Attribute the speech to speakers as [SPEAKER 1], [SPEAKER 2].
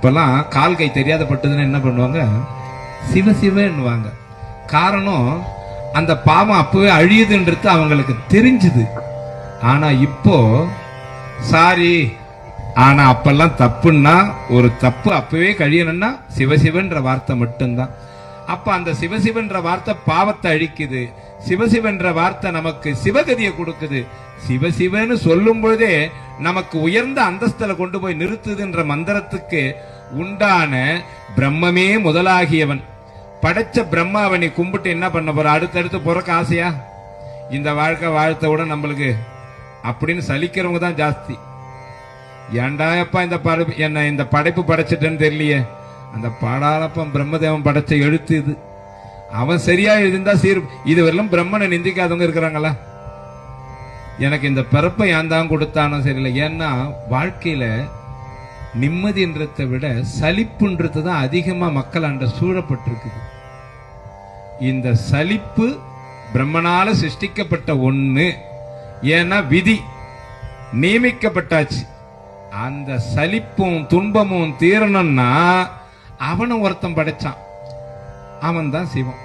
[SPEAKER 1] அப்போல்லாம் கால் கை தெரியாத பட்டதுன்னு என்ன பண்ணுவாங்க? சிவ சிவன்னுவாங்க. காரணம் அந்த பாவம் அப்பவே அழியுதுன்றது அவங்களுக்கு தெரிஞ்சுது. ஆனா இப்போ சாரி ஆனா அப்பெல்லாம் தப்புன்னா ஒரு தப்பு அப்பவே கழியணும்னா சிவசிவன்ற வார்த்தை மட்டும்தான். அப்ப அந்த சிவசிவன்ற வார்த்தை பாவத்தை அழிக்குது. சிவசிவன்ற வார்த்தை நமக்கு சிவகதியை கொடுக்குது. சிவசிவன்னு சொல்லும் பொழுதே நமக்கு உயர்ந்த அந்தஸ்துல கொண்டு போய் நிறுத்துதுன்ற மந்திரத்துக்கு உண்டான பிரம்மமே முதலாகியவன். படைச்ச பிரம்மாவை நீ கும்பிட்டு என்ன பண்ண போற? அடுத்தடுத்து பிறக்க ஆசையா? இந்த வாழ்க்கை வாழ்த்த விட நம்மளுக்கு அப்படின்னு சலிக்கிறவங்க தான் ஜாஸ்தி. ஏண்டாயப்பா இந்த படைப்பு என்ன இந்த படைப்பு படைச்சிட்டேன்னு தெரியலையே. அந்த பாடாளப்பன் பிரம்மதேவன் படைச்ச எழுத்து இது. அவன் சரியா எழுதிருந்தா சீர் இதுவரையிலும் பிரம்மனை நிந்திக்காதவங்க இருக்கிறாங்களா? எனக்கு இந்த பிறப்பை ஏன் தான் கொடுத்தானோ சரியில்லை. ஏன்னா வாழ்க்கையில நிம்மதின்றதை விட சலிப்புன்றது தான் அதிகமாக மக்கள் அண்ட சூழப்பட்டிருக்குது. இந்த சலிப்பு பிரம்மனால சிருஷ்டிக்கப்பட்ட ஒன்று ஏன்னா விதி. நியமிக்கப்பட்டாச்சு. அந்த சலிப்பும் துன்பமும் தீரணும்னா அவனும் ஒருத்தன் படைச்சான். அவன் தான் சிவம்